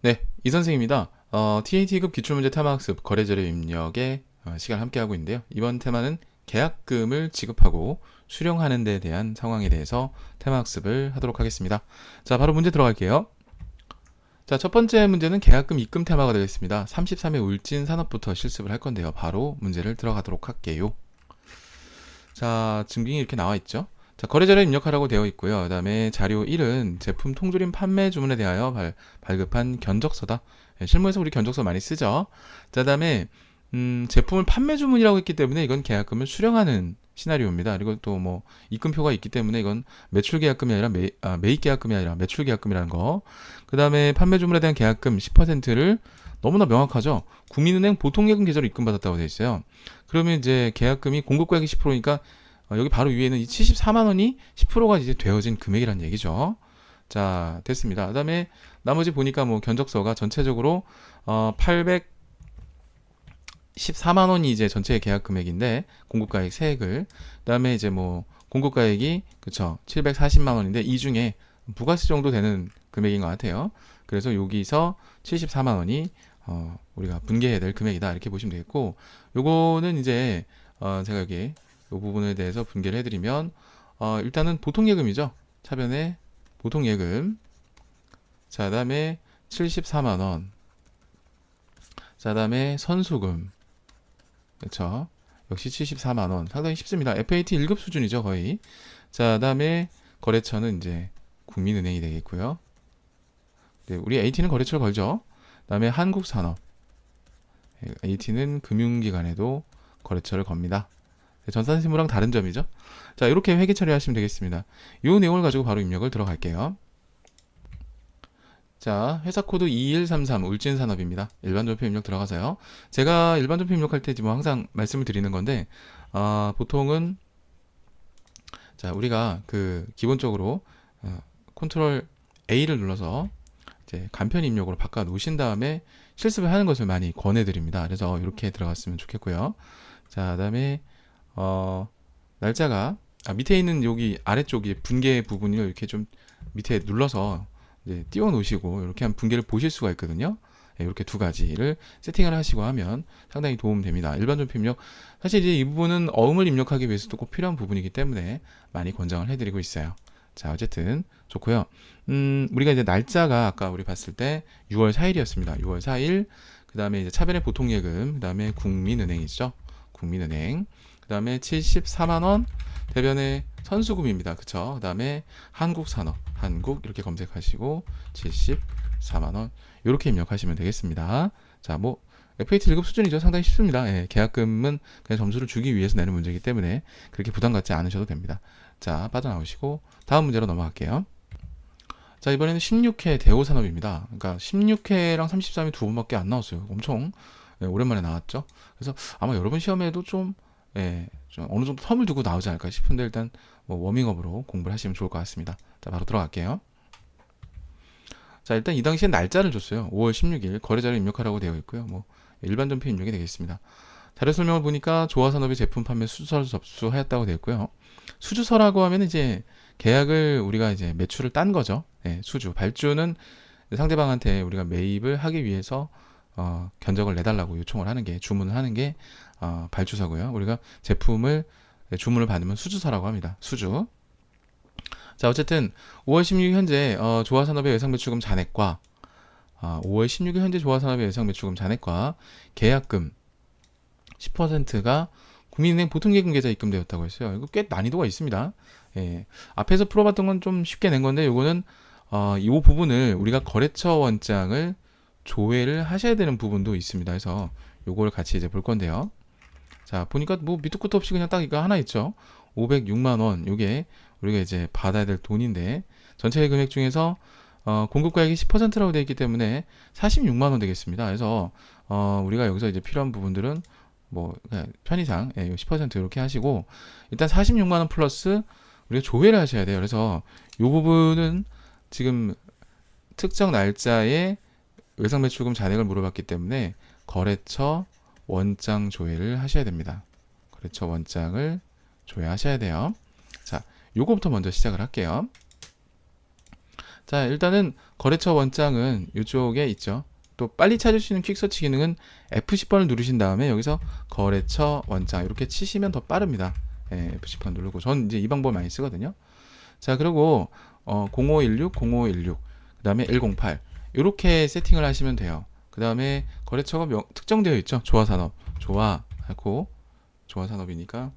네, 이 선생입니다. 어, TAT급 기출문제 테마학습 거래 자료 입력의 어, 시간 함께 하고 있는데요. 이번 테마는 계약금을 지급하고 수령하는 데 대한 상황에 대해서 테마학습을 하도록 하겠습니다. 자, 바로 문제 들어갈게요. 자, 첫 번째 문제는 계약금 입금 테마가 되겠습니다. 33회 울진 산업부터 실습을 할 건데요. 바로 문제를 들어가도록 할게요. 자, 증빙이 이렇게 나와 있죠. 자, 거래자료 입력하라고 되어 있고요. 그 다음에 자료 1은 제품 통조림 판매 주문에 대하여 발, 발급한 견적서다. 예, 실무에서 우리 견적서 많이 쓰죠. 자, 그 다음에 음, 제품을 판매 주문이라고 했기 때문에 이건 계약금을 수령하는 시나리오입니다. 그리고 또 뭐 입금표가 있기 때문에 이건 매출 계약금이 아니라 매, 아, 매입 계약금이 아니라 매출 계약금이라는 거. 그 다음에 판매 주문에 대한 계약금 10%를 너무나 명확하죠. 국민은행 보통예금 계좌로 입금받았다고 되어 있어요. 그러면 이제 계약금이 공급가액이 10%니까 어, 여기 바로 위에는 이 74만 원이 10%가 이제 되어진 금액이라는 얘기죠. 자, 됐습니다. 그 다음에 나머지 보니까 뭐 견적서가 전체적으로 어 814만 원이 이제 전체 계약 금액인데 공급가액 세액을 그 다음에 이제 뭐 공급가액이 그쵸 740만 원인데 이 중에 부가세 정도 되는 금액인 것 같아요. 그래서 여기서 74만 원이 어 우리가 분개해야 될 금액이다 이렇게 보시면 되겠고 요거는 이제 어 제가 여기 이 부분에 대해서 분개를 해드리면 어 일단은 보통 예금이죠. 차변에 보통 예금 자, 그다음에 74만 원. 자, 그다음에 선수금. 그렇죠? 역시 74만 원. 상당히 쉽습니다. FAT 1급 수준이죠, 거의. 자, 그다음에 거래처는 이제 국민은행이 되겠고요. 네, 우리 AT는 거래처를 걸죠. 그다음에 한국산업. AT는 금융기관에도 거래처를 겁니다. 네, 전산세무랑 다른 점이죠. 자, 이렇게 회계 처리하시면 되겠습니다. 이 내용을 가지고 바로 입력을 들어갈게요. 자, 회사 코드 2133 울진산업입니다. 일반 전표 입력 들어가서요. 제가 일반 전표 입력할 때 뭐 항상 말씀을 드리는 건데, 아, 보통은 자, 우리가 그 기본적으로 어, 컨트롤 A를 눌러서 이제 간편 입력으로 바꿔 놓으신 다음에 실습을 하는 것을 많이 권해 드립니다. 그래서 이렇게 들어갔으면 좋겠고요. 자, 그다음에 어, 날짜가 아, 밑에 있는 여기 아래쪽이 분계 부분을 이렇게 좀 밑에 눌러서 이제 띄워 놓으시고 이렇게 한 분계를 보실 수가 있거든요. 네, 이렇게 두 가지를 세팅을 하시고 하면 상당히 도움 됩니다. 일반 전표 입력 사실 이제 이 부분은 어음을 입력하기 위해서도 꼭 필요한 부분이기 때문에 많이 권장을 해드리고 있어요. 자 어쨌든 좋고요. 음 우리가 이제 날짜가 아까 우리 봤을 때 6월 4일이었습니다. 6월 4일 그 다음에 이제 차변의 보통예금 그 다음에 국민은행이죠. 국민은행 그 다음에 74만 원 대변의 선수금입니다. 그쵸? 그 다음에 한국산업, 한국 이렇게 검색하시고 74만 원 이렇게 입력하시면 되겠습니다. 자, 뭐 FAT 1급 수준이죠. 상당히 쉽습니다. 예, 계약금은 그냥 점수를 주기 위해서 내는 문제이기 때문에 그렇게 부담 갖지 않으셔도 됩니다. 자, 빠져나오시고 다음 문제로 넘어갈게요. 자, 이번에는 16회 대우산업입니다. 그러니까 16회랑 33이 두 번밖에 안 나왔어요. 엄청 예, 오랜만에 나왔죠. 그래서 아마 여러분 시험에도 좀 예, 좀 어느 정도 텀을 두고 나오지 않을까 싶은데 일단 뭐 워밍업으로 공부를 하시면 좋을 것 같습니다. 자, 바로 들어갈게요. 자, 일단 이 당시에 날짜를 줬어요. 5월 16일 거래자를 입력하라고 되어 있고요. 뭐 일반 전표 입력이 되겠습니다. 자료 설명을 보니까 조화산업이 제품 판매 수주서를 접수하였다고 되어 있고요. 수주서라고 하면 이제 계약을 우리가 이제 매출을 딴 거죠. 네, 수주. 발주는 상대방한테 우리가 매입을 하기 위해서 어, 견적을 내달라고 요청을 하는 게 주문을 하는 게 어, 발주서고요. 우리가 제품을 주문을 받으면 수주서라고 합니다. 수주. 자 어쨌든 5월 16일 현재 어, 조화산업의 외상매출금 잔액과 어, 5월 16일 현재 조화산업의 외상매출금 잔액과 계약금 10%가 국민은행 보통예금 계좌 입금되었다고 했어요. 이거 꽤 난이도가 있습니다. 예, 앞에서 풀어봤던 건 좀 쉽게 낸 건데 이거는 어, 이 부분을 우리가 거래처 원장을 조회를 하셔야 되는 부분도 있습니다. 그래서 요걸 같이 이제 볼 건데요. 자, 보니까 뭐 밑도 끝도 없이 그냥 딱 이거 하나 있죠. 506만 원. 요게 우리가 이제 받아야 될 돈인데 전체 금액 중에서 어, 공급가액이 10%라고 되어 있기 때문에 46만 원 되겠습니다. 그래서 어, 우리가 여기서 이제 필요한 부분들은 뭐 편의상 예, 10% 이렇게 하시고 일단 46만 원 플러스 우리가 조회를 하셔야 돼요. 그래서 요 부분은 지금 특정 날짜에 외상 매출금 잔액을 물어봤기 때문에 거래처 원장 조회를 하셔야 됩니다. 거래처 원장을 조회하셔야 돼요. 자, 요거부터 먼저 시작을 할게요. 자, 일단은 거래처 원장은 이쪽에 있죠. 또 빨리 찾을 수 있는 퀵서치 기능은 F10번을 누르신 다음에 여기서 거래처 원장 이렇게 치시면 더 빠릅니다. 예, F10번 누르고 전 이제 이 방법 많이 쓰거든요. 자, 그리고 어, 0516, 0516, 그 다음에 108 이렇게 세팅을 하시면 돼요. 그 다음에 거래처가 명- 특정되어 있죠. 조화산업, 조화하고 조화산업이니까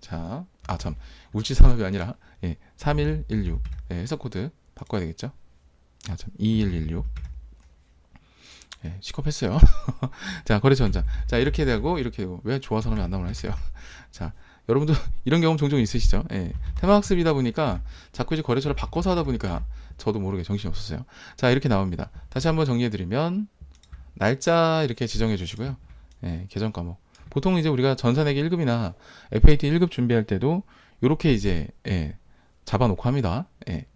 자, 아 참, 울지산업이 아니라 예, 3116 예, 해석 코드 바꿔야 되겠죠. 아 참, 2116 예, 시겁했어요. 자, 거래처 원장. 자, 이렇게 되고 이렇게 되고 왜 조화산업이 안 나오나 했어요. 자, 여러분도 이런 경험 종종 있으시죠? 예, 테마학습이다 보니까 자꾸 이제 거래처를 바꿔서 하다 보니까 저도 모르게 정신이 없었어요. 자, 이렇게 나옵니다. 다시 한번 정리해드리면 날짜 이렇게 지정해 주시고요. 예, 계정 과목. 보통 이제 우리가 전산회계 1급이나 FAT 1급 준비할 때도 이렇게 이제 예, 잡아놓고 합니다. 예.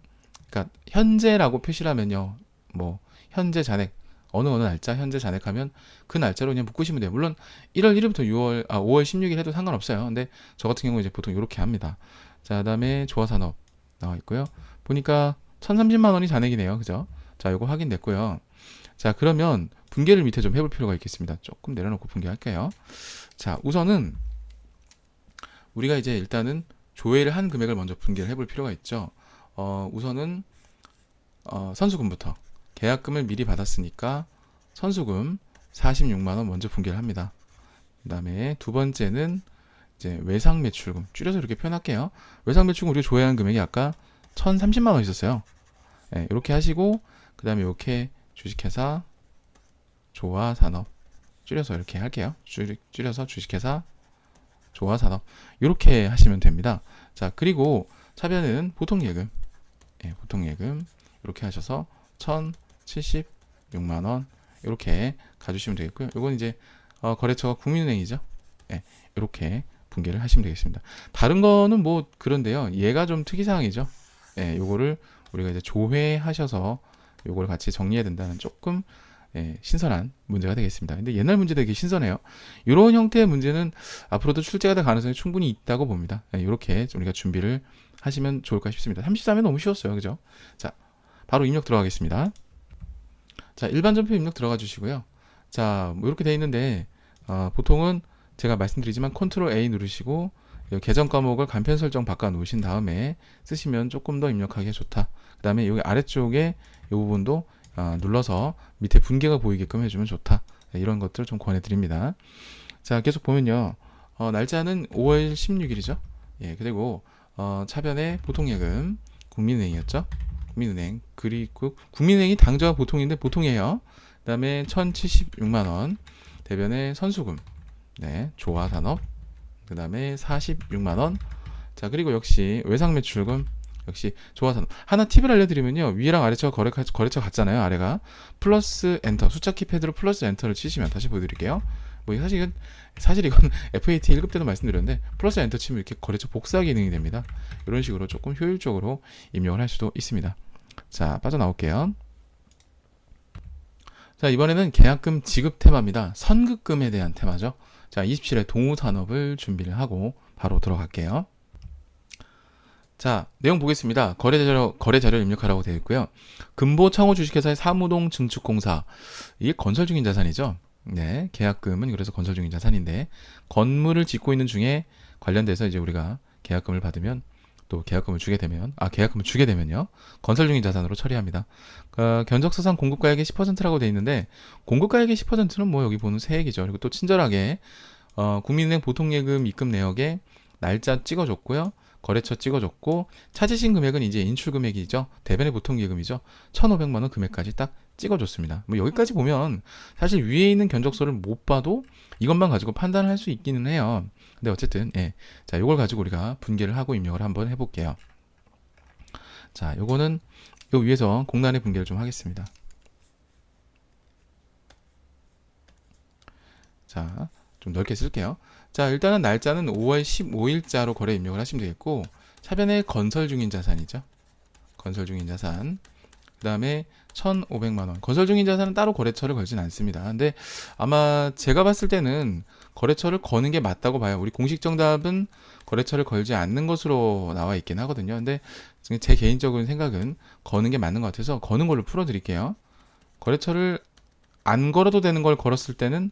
그러니까 현재라고 표시를 하면요. 뭐 현재 잔액 어느 어느 날짜 현재 잔액하면 그 날짜로 그냥 묶으시면 돼요. 물론 1월 1일부터 6월 아 5월 16일 해도 상관없어요. 근데 저 같은 경우 이제 보통 이렇게 합니다. 자, 그다음에 조화 산업 나와 있고요. 보니까 1,030만 원이 잔액이네요. 그죠? 자, 요거 확인됐고요. 자, 그러면 분개를 밑에 좀 해볼 필요가 있겠습니다. 조금 내려놓고 분개할게요. 자, 우선은 우리가 이제 일단은 조회를 한 금액을 먼저 분개를 해볼 필요가 있죠. 어, 우선은 어, 선수금부터 계약금을 미리 받았으니까 선수금 46만 원 먼저 분개를 합니다. 그 다음에 두 번째는 이제 외상 매출금 줄여서 이렇게 표현할게요. 외상 매출금 우리가 조회한 금액이 아까 1,030만 원 있었어요. 네, 이렇게 하시고 그 다음에 이렇게 주식회사 조화 산업 줄여서 이렇게 할게요. 줄, 줄여서 주식회사 조화 산업 이렇게 하시면 됩니다. 자 그리고 차변은 보통 예금 예, 보통 예금 이렇게 하셔서 1,076만 원 이렇게 가주시면 되겠고요. 이건 이제 어, 거래처가 국민은행이죠. 예, 이렇게 분개를 하시면 되겠습니다. 다른 거는 뭐 그런데요. 얘가 좀 특이사항이죠. 예, 요거를 우리가 이제 조회하셔서 요걸 같이 정리해야 된다는 조금 예, 신선한 문제가 되겠습니다. 근데 옛날 문제 되게 신선해요. 이런 형태의 문제는 앞으로도 출제가 될 가능성이 충분히 있다고 봅니다. 예, 이렇게 우리가 준비를 하시면 좋을까 싶습니다. 33면 너무 쉬웠어요. 그죠? 자, 바로 입력 들어가겠습니다. 자, 일반 전표 입력 들어가 주시고요. 자, 뭐 이렇게 돼 있는데 어, 보통은 제가 말씀드리지만 컨트롤 A 누르시고 이 계정 과목을 간편 설정 바꿔 놓으신 다음에 쓰시면 조금 더 입력하기 좋다. 그 다음에 여기 아래쪽에 이 부분도 아, 눌러서 밑에 분개가 보이게끔 해주면 좋다. 네, 이런 것들 좀 권해드립니다. 자, 계속 보면요. 어, 날짜는 5월 16일이죠. 예, 그리고 어, 차변에 보통예금 국민은행이었죠. 국민은행 그리고 국민은행이 당좌가 보통인데 보통이에요. 그다음에 1,076만 원 대변에 선수금 네 조화산업 그다음에 46만 원. 자 그리고 역시 외상 매출금 역시 조화산업 하나 팁을 알려드리면요 위랑 아래처가 거래 거래처 같잖아요 아래가 플러스 엔터 숫자 키패드로 플러스 엔터를 치시면 다시 보여드릴게요. 뭐 사실 이건 사실 이건 FAT 1급 때도 말씀드렸는데 플러스 엔터 치면 이렇게 거래처 복사 기능이 됩니다. 이런 식으로 조금 효율적으로 입력을 할 수도 있습니다. 자 빠져나올게요. 자 이번에는 계약금 지급 테마입니다. 선급금에 대한 테마죠. 자 27회 동우 산업을 준비를 하고 바로 들어갈게요. 자 내용 보겠습니다. 거래 자료 거래 자료 입력하라고 되어 있고요. 금보 창호 주식회사의 사무동 증축공사 이게 건설 중인 자산이죠. 네, 계약금은 그래서 건설 중인 자산인데 건물을 짓고 있는 중에 관련돼서 이제 우리가 계약금을 받으면 또 계약금을 주게 되면 아 계약금을 주게 되면요 건설 중인 자산으로 처리합니다. 어, 견적서상 공급가액의 10%라고 돼 있는데 공급가액의 10%는 뭐 여기 보는 세액이죠. 그리고 또 친절하게 어, 국민은행 보통예금 입금 내역에 날짜 찍어줬고요. 거래처 찍어줬고 찾으신 금액은 이제 인출 금액이죠. 대변의 보통 예금이죠. 1,500만 원 금액까지 딱 찍어줬습니다. 뭐 여기까지 보면 사실 위에 있는 견적서를 못 봐도 이것만 가지고 판단을 할수 있기는 해요. 근데 어쨌든 예. 자, 요걸 가지고 우리가 분개를 하고 입력을 한번 해 볼게요. 자, 요거는 요 위에서 공란의 분개를 좀 하겠습니다. 자, 좀 넓게 쓸게요. 자, 일단은 날짜는 5월 15일자로 거래 입력을 하시면 되겠고 차변에 건설 중인 자산이죠. 건설 중인 자산. 그 다음에 1,500만 원. 건설 중인 자산은 따로 거래처를 걸진 않습니다. 근데 아마 제가 봤을 때는 거래처를 거는 게 맞다고 봐요. 우리 공식 정답은 거래처를 걸지 않는 것으로 나와 있긴 하거든요. 근데 제 개인적인 생각은 거는 게 맞는 것 같아서 거는 걸로 풀어 드릴게요. 거래처를 안 걸어도 되는 걸 걸었을 때는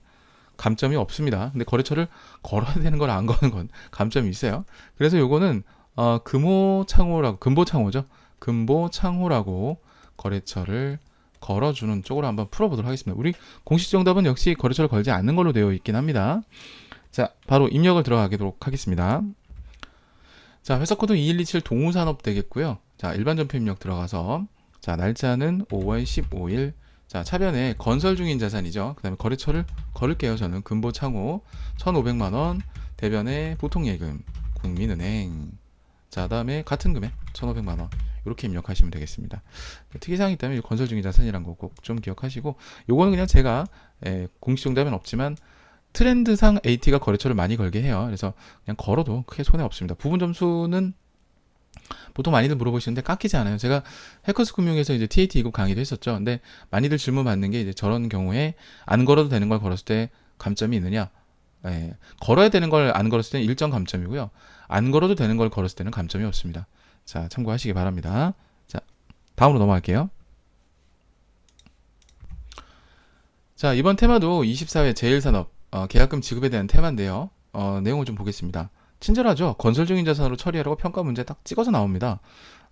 감점이 없습니다. 근데 거래처를 걸어야 되는 걸 안 거는 건 감점이 있어요. 그래서 요거는 어, 금호 창호라고 금보 창호죠. 금보 창호라고 거래처를 걸어주는 쪽으로 한번 풀어보도록 하겠습니다. 우리 공식 정답은 역시 거래처를 걸지 않는 걸로 되어 있긴 합니다. 자, 바로 입력을 들어가도록 하겠습니다. 자, 회사 코드 2127 동우산업 되겠고요. 자, 일반 전표 입력 들어가서 자, 날짜는 5월 15일. 자, 차변에 건설 중인 자산이죠. 그다음에 거래처를 걸을게요. 저는 금보 창호 1,500만 원, 대변에 보통 예금, 국민은행. 자, 다음에 같은 금액 1,500만 원. 이렇게 입력하시면 되겠습니다. 특이사항이 있다면 이 건설 중인 자산이란 거 꼭 좀 기억하시고 요거는 그냥 제가 에, 공식 정답은 없지만 트렌드상 AT가 거래처를 많이 걸게 해요. 그래서 그냥 걸어도 크게 손해 없습니다. 부분 점수는 보통 많이들 물어보시는데 깎이지 않아요. 제가 해커스 금융에서 이제 TAT 2급 강의도 했었죠. 근데 많이들 질문 받는 게 이제 저런 경우에 안 걸어도 되는 걸 걸었을 때 감점이 있느냐? 예, 걸어야 되는 걸 안 걸었을 때는 일정 감점이고요. 안 걸어도 되는 걸 걸었을 때는 감점이 없습니다. 자, 참고하시기 바랍니다. 자, 다음으로 넘어갈게요. 자, 이번 테마도 24회 제일산업 어, 계약금 지급에 대한 테마인데요. 어, 내용을 좀 보겠습니다. 친절하죠? 건설 중인 자산으로 처리하라고 평가 문제 딱 찍어서 나옵니다.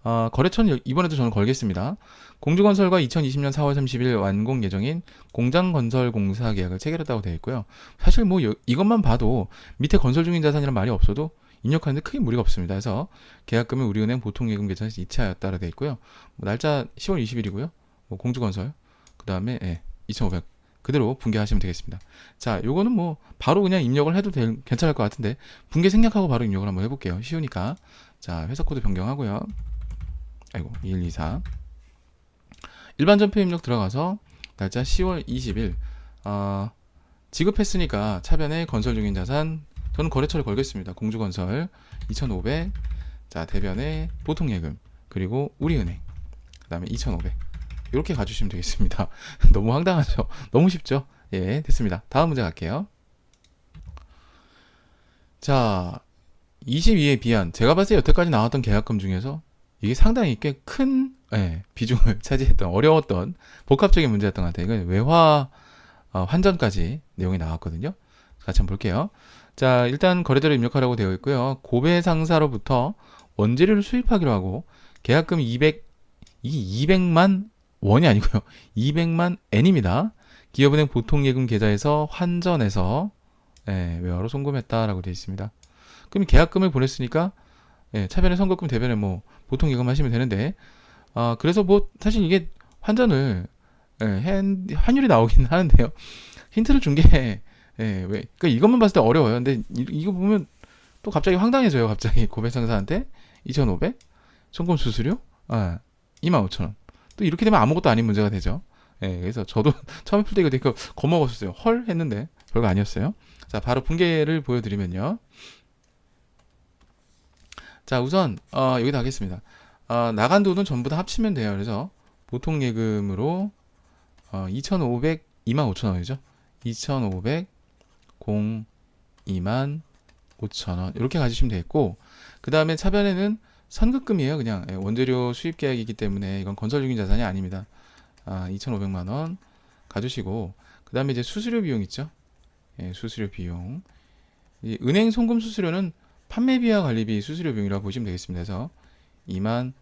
어, 거래처는 이번에도 저는 걸겠습니다. 공주건설과 2020년 4월 30일 완공 예정인 공장건설공사 계약을 체결했다고 되어 있고요. 사실 뭐 요- 이것만 봐도 밑에 건설 중인 자산이란 말이 없어도 입력하는데 크게 무리가 없습니다. 그래서 계약금은 우리은행 보통예금 계좌에서 이체하였다라 되어 있고요. 뭐 날짜 10월 20일이고요. 뭐 공주건설 그 다음에 예, 2,500 그대로 분개하시면 되겠습니다. 자, 요거는 뭐 바로 그냥 입력을 해도 될, 괜찮을 것 같은데 분개 생략하고 바로 입력을 한번 해볼게요. 쉬우니까 자 회사 코드 변경하고요. 아이고 2124 일반 전표 입력 들어가서 날짜 10월 20일 어, 지급했으니까 차변에 건설 중인 자산 저는 거래처를 걸겠습니다. 공주건설 2,500 자 대변에 보통 예금 그리고 우리은행 그 다음에 2,500 이렇게 가주시면 되겠습니다. 너무 황당하죠? 너무 쉽죠? 예, 됐습니다. 다음 문제 갈게요. 자, 22의 비한. 제가 봤을 때 여태까지 나왔던 계약금 중에서 이게 상당히 꽤큰 예, 비중을 차지했던 어려웠던 복합적인 문제였던 것 같아요. 이건 외화 어, 환전까지 내용이 나왔거든요. 같이 한번 볼게요. 자, 일단 거래자를 입력하라고 되어 있고요. 고배 상사로부터 원재료를 수입하기로 하고 계약금 200, 이 200만 원이 아니고요. 200만 N입니다. 기업은행 보통예금 계좌에서 환전해서 예, 외화로 송금했다라고 되어 있습니다. 그럼 계약금을 보냈으니까 예, 차변에 선급금 대변에 뭐 보통 예금 하시면 되는데 아 그래서 뭐 사실 이게 환전을 예, 한, 환율이 나오긴 하는데요. 힌트를 준 게 예, 왜 그러니까 이것만 봤을 때 어려워요. 근데 이, 이거 보면 또 갑자기 황당해져요. 갑자기 고백 상사한테 2,500 송금 수수료 아 25,000원 또 이렇게 되면 아무것도 아닌 문제가 되죠. 예, 그래서 저도 처음에 풀 때 이거 되게 겁먹었었어요. 헐 했는데 별거 아니었어요. 자, 바로 분개를 보여드리면요. 자, 우선 어, 여기다 하겠습니다. 어, 나간 돈은 전부 다 합치면 돼요. 그래서 보통 예금으로 어, 2,500 25,000원이죠. 2,500 0 2만 5,000원 이렇게 가주시면 되겠고 그 다음에 차변에는 선급금이에요. 그냥 예, 원재료 수입 계약이기 때문에 이건 건설 중인 자산이 아닙니다. 아, 2,500만 원 가주시고 그 다음에 이제 수수료 비용 있죠. 예, 수수료 비용. 이 은행 송금 수수료는 판매비와 관리비 수수료 비용이라고 보시면 되겠습니다. 그래서 2만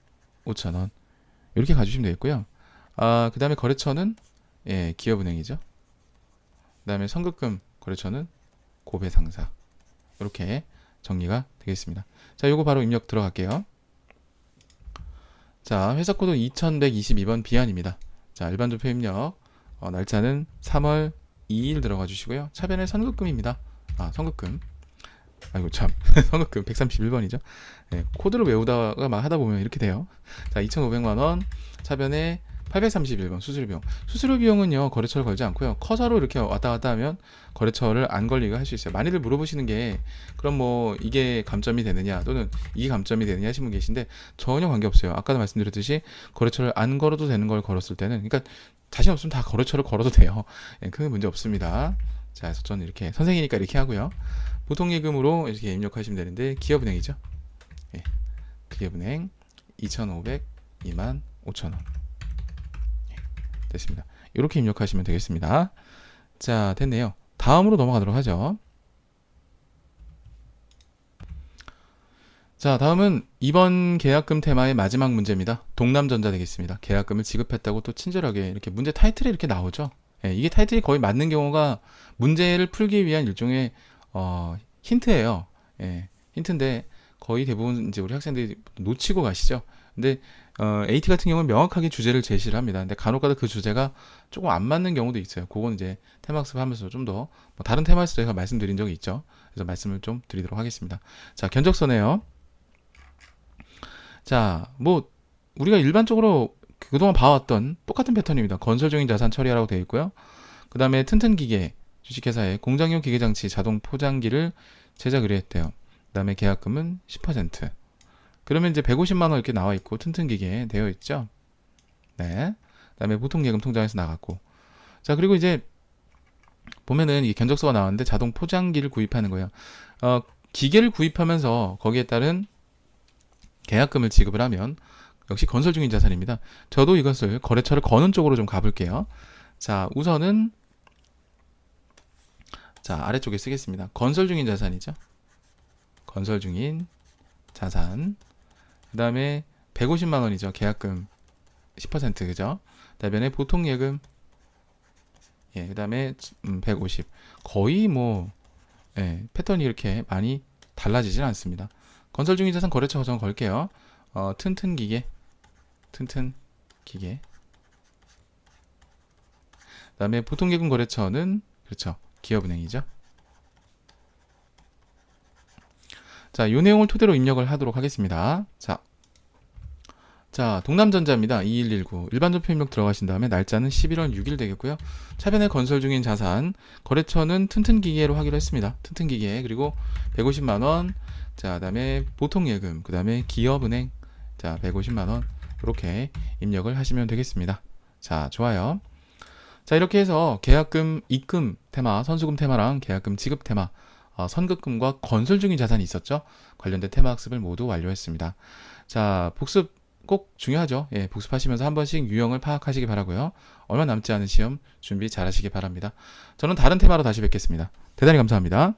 5천 원 이렇게 가주시면 되겠고요. 아, 그 다음에 거래처는 예, 기업은행이죠. 그 다음에 선급금 거래처는 고배 상사 이렇게 정리가 되겠습니다. 자, 요거 바로 입력 들어갈게요. 자, 회사 코드 2122번 비안입니다. 자, 일반 조표 입력 어, 날짜는 3월 2일 들어가 주시고요. 차변에 선급금입니다. 아, 선급금. 아이고 참. 선급금 131번이죠. 네, 코드를 외우다가 막 하다 보면 이렇게 돼요. 자, 2,500만 원 차변에 831번 수수료 비용. 수수료 비용은요, 거래처를 걸지 않고요. 커서로 이렇게 왔다 갔다 하면 거래처를 안 걸리게 할 수 있어요. 많이들 물어보시는 게, 그럼 뭐, 이게 감점이 되느냐, 또는 이게 감점이 되느냐 하시는 분 계신데, 전혀 관계 없어요. 아까도 말씀드렸듯이, 거래처를 안 걸어도 되는 걸 걸었을 때는, 그러니까, 자신 없으면 다 거래처를 걸어도 돼요. 예, 큰 문제 없습니다. 자, 그래서 저는 이렇게, 선생이니까 이렇게 하고요. 보통 예금으로 이렇게 입력하시면 되는데, 기업은행이죠. 예, 기업은행 2,500, 2만 5천 원. 됐습니다. 이렇게 입력하시면 되겠습니다. 자, 됐네요. 다음으로 넘어가도록 하죠. 자, 다음은 이번 계약금 테마의 마지막 문제입니다. 동남전자 되겠습니다. 계약금을 지급했다고 또 친절하게 이렇게 문제 타이틀이 이렇게 나오죠. 예, 이게 타이틀이 거의 맞는 경우가 문제를 풀기 위한 일종의 어, 힌트예요. 예, 힌트인데 거의 대부분 이제 우리 학생들이 놓치고 가시죠. 근데 어, AT 같은 경우는 명확하게 주제를 제시를 합니다. 근데 간혹가다 그 주제가 조금 안 맞는 경우도 있어요. 그건 이제 테마학습 하면서 좀 더 뭐 다른 테마에서 제가 말씀드린 적이 있죠. 그래서 말씀을 좀 드리도록 하겠습니다. 자, 견적서네요. 자, 뭐 우리가 일반적으로 그동안 봐왔던 똑같은 패턴입니다. 건설 중인 자산 처리하라고 되어 있고요. 그 다음에 튼튼 기계 주식회사에 공장용 기계장치 자동 포장기를 제작 의뢰했대요. 그 다음에 계약금은 10%. 그러면 이제 150만 원 이렇게 나와 있고 튼튼 기계 되어 있죠. 네. 그다음에 보통 예금 통장에서 나갔고. 자, 그리고 이제 보면은 이 견적서가 나왔는데 자동 포장기를 구입하는 거예요. 어, 기계를 구입하면서 거기에 따른 계약금을 지급을 하면 역시 건설 중인 자산입니다. 저도 이것을 거래처를 거는 쪽으로 좀 가볼게요. 자, 우선은 자, 아래쪽에 쓰겠습니다. 건설 중인 자산이죠. 건설 중인 자산. 그 다음에 150만 원이죠. 계약금 10% 그죠? 그다음에 보통 예금 예, 그다음에 음, 150. 거의 뭐 예, 패턴이 이렇게 많이 달라지진 않습니다. 건설 중인 자산 거래처 전 걸게요. 어, 튼튼 기계. 튼튼 기계. 그다음에 보통 예금 거래처는 그렇죠. 기업은행이죠. 자, 이 내용을 토대로 입력을 하도록 하겠습니다. 자, 자, 동남전자입니다. 2119. 일반 전표 입력 들어가신 다음에 날짜는 11월 6일 되겠고요. 차변에 건설 중인 자산, 거래처는 튼튼 기계로 하기로 했습니다. 튼튼 기계. 그리고 150만 원. 자, 그다음에 보통 예금, 그다음에 기업은행. 자, 150만 원. 이렇게 입력을 하시면 되겠습니다. 자, 좋아요. 자, 이렇게 해서 계약금, 입금 테마, 선수금 테마랑 계약금 지급 테마, 어, 선급금과 건설 중인 자산이 있었죠. 관련된 테마 학습을 모두 완료했습니다. 자, 복습 꼭 중요하죠. 예, 복습하시면서 한 번씩 유형을 파악하시기 바라고요. 얼마 남지 않은 시험 준비 잘 하시기 바랍니다. 저는 다른 테마로 다시 뵙겠습니다. 대단히 감사합니다.